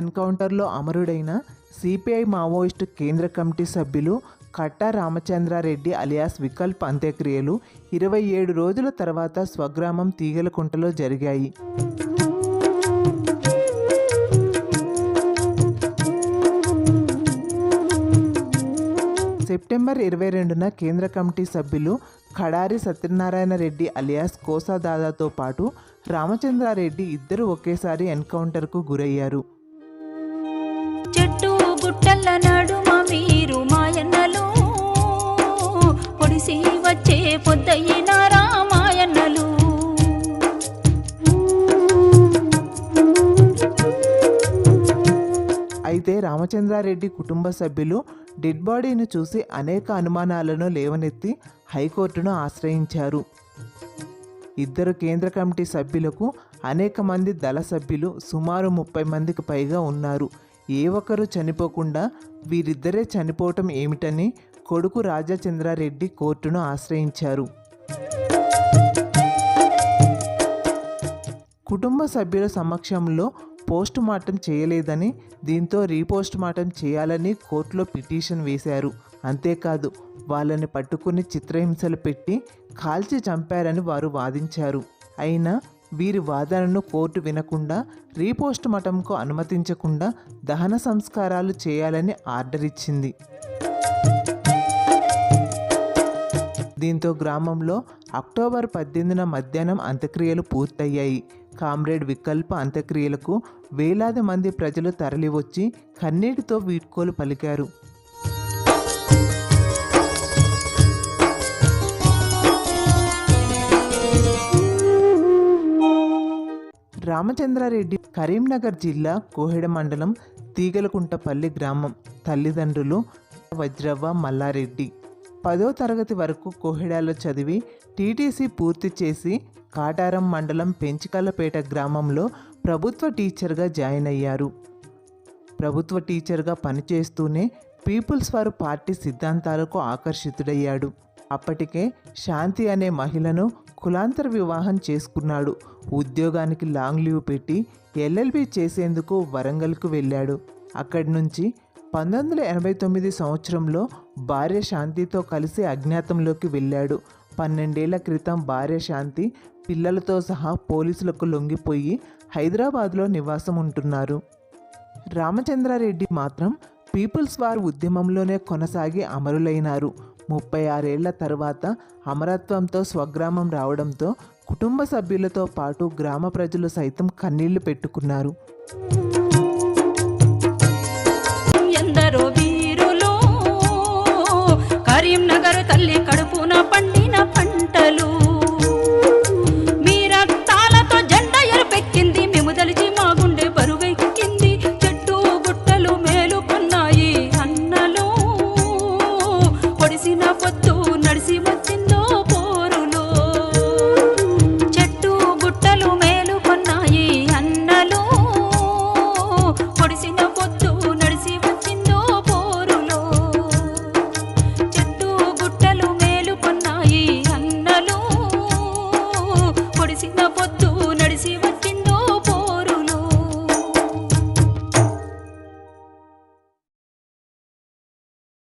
ఎన్కౌంటర్లో అమరుడైన CPI Maoist కేంద్ర కమిటీ సభ్యులు కట్టా రామచంద్రారెడ్డి అలియాస్ వికల్ప్ అంత్యక్రియలు ఇరవై ఏడు రోజుల తర్వాత స్వగ్రామం తీగలకుంటలో జరిగాయి. సెప్టెంబర్ ఇరవై రెండున కేంద్ర కమిటీ సభ్యులు ఖడారి సత్యనారాయణ రెడ్డి అలియాస్ కోసాదాదాతో పాటు రామచంద్రారెడ్డి ఇద్దరు ఒకేసారి ఎన్కౌంటర్కు గురయ్యారు. గుట్టల నడుమ మీరు మాయన్నలు. పొడిసి వచ్చే పొద్దయ్యిన రామాయన్నలు. అయితే రామచంద్రారెడ్డి కుటుంబ సభ్యులు డెడ్ బాడీని చూసి అనేక అనుమానాలను లేవనెత్తి హైకోర్టును ఆశ్రయించారు. ఇద్దరు కేంద్ర కమిటీ సభ్యులకు అనేక మంది దళ సభ్యులు సుమారు ముప్పై మందికి పైగా ఉన్నారు. ఏ ఒక్కరు చనిపోకుండా వీరిద్దరే చనిపోవటం ఏమిటని కొడుకు రాజచంద్రారెడ్డి కోర్టును ఆశ్రయించారు. కుటుంబ సభ్యుల సమక్షంలో పోస్ట్ మార్టం చేయలేదని దీంతో రీపోస్ట్ మార్టం చేయాలని కోర్టులో పిటిషన్ వేశారు. అంతేకాదు వాళ్ళని పట్టుకుని చిత్రహింసలు పెట్టి కాల్చి చంపారని వారు వాదించారు. అయినా వీరి వాదనను కోర్టు వినకుండా రీపోస్ట్ మార్టంకు అనుమతించకుండా దహన సంస్కారాలు చేయాలని ఆర్డర్ ఇచ్చింది. దీంతో గ్రామంలో అక్టోబర్ పద్దెనిమిదిన మధ్యాహ్నం అంత్యక్రియలు పూర్తయ్యాయి. కామ్రేడ్ వికల్ప అంత్యక్రియలకు వేలాది మంది ప్రజలు తరలివచ్చి కన్నీటితో వీడ్కోలు పలికారు. రామచంద్రారెడ్డి కరీంనగర్ జిల్లా కోహెడ మండలం తీగలకుంటపల్లి గ్రామం తల్లిదండ్రులు వజ్రవ్వ మల్లారెడ్డి. పదో తరగతి వరకు కోహెడాలో చదివి టీటీసీ పూర్తి చేసి కాటారం మండలం పెంచికలపేట గ్రామంలో ప్రభుత్వ టీచర్గా జాయిన్ అయ్యారు. ప్రభుత్వ టీచర్గా పనిచేస్తూనే పీపుల్స్ వారు పార్టీ సిద్ధాంతాలకు ఆకర్షితుడయ్యాడు. అప్పటికే శాంతి అనే మహిళను కులాంతర వివాహం చేసుకున్నాడు. ఉద్యోగానికి లాంగ్ లీవ్ పెట్టి ఎల్ఎల్బి చేసేందుకు వరంగల్కు వెళ్ళాడు. అక్కడి నుంచి పంతొమ్మిది వందల ఎనభై తొమ్మిది సంవత్సరంలో భార్య శాంతితో కలిసి అజ్ఞాతంలోకి వెళ్ళాడు. పన్నెండేళ్ళ క్రితం భార్య శాంతి పిల్లలతో సహా పోలీసులకు లొంగిపోయి హైదరాబాద్లో నివాసం ఉంటున్నారు. రామచంద్రారెడ్డి మాత్రం పీపుల్స్ వార్ ఉద్యమంలోనే కొనసాగి అమరులైనారు. ముప్పై ఆరేళ్ళ తర్వాత అమరత్వంతో స్వగ్రామం రావడంతో కుటుంబ సభ్యులతో పాటు గ్రామ ప్రజలు సైతం కన్నీళ్ళు పెట్టుకున్నారు. ఎందరో వీరులు కరీంనగర్ తల్లి